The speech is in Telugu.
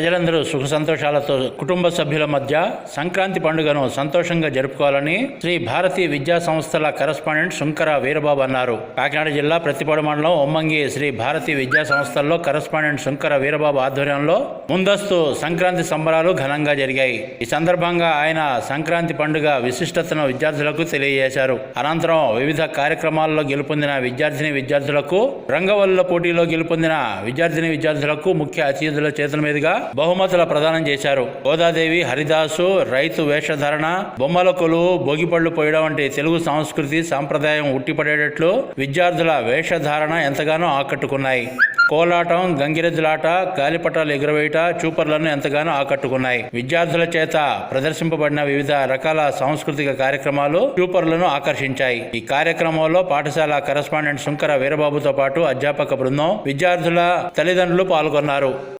ప్రజలందరూ సుఖ సంతోషాలతో కుటుంబ సభ్యుల మధ్య సంక్రాంతి పండుగను సంతోషంగా జరుపుకోవాలని శ్రీ భారతీయ విద్యా సంస్థల కరస్పాండెంట్ శుంకర వీరబాబు అన్నారు. కాకినాడ జిల్లా ప్రతిపాడు మండలం ఒమ్మంగి శ్రీ భారతీయ విద్యా సంస్థల్లో కరస్పాండెంట్ శుంకర వీరబాబు ఆధ్వర్యంలో ముందస్తు సంక్రాంతి సంబరాలు ఘనంగా జరిగాయి. ఈ సందర్భంగా ఆయన సంక్రాంతి పండుగ విశిష్టతను విద్యార్థులకు తెలియజేశారు. అనంతరం వివిధ కార్యక్రమాల్లో గెలుపొందిన విద్యార్థిని విద్యార్థులకు రంగవల్లుల పోటీలో గెలుపొందిన విద్యార్థిని విద్యార్థులకు ముఖ్య అతిథుల చేతుల మీదుగా బహుమతుల ప్రదానం చేశారు. గోదాదేవి హరిదాసు రైతు వేషధారణ బొమ్మల కొలువు భోగిపళ్ళు పోయడం వంటి తెలుగు సంస్కృతి సాంప్రదాయం ఉట్టిపడేటట్లు విద్యార్థుల వేషధారణ ఎంతగానో ఆకట్టుకున్నాయి. కోలాటం గంగిరెద్దులాట గాలిపటాలు ఎగురవేయట చూపర్లను ఎంతగానో ఆకట్టుకున్నాయి. విద్యార్థుల చేత ప్రదర్శింపబడిన వివిధ రకాల సాంస్కృతిక కార్యక్రమాలు చూపర్లను ఆకర్షించాయి. ఈ కార్యక్రమంలో పాఠశాల కరస్పాండెంట్ శంకర వీరబాబుతో పాటు అధ్యాపక బృందం విద్యార్థుల తల్లిదండ్రులు పాల్గొన్నారు.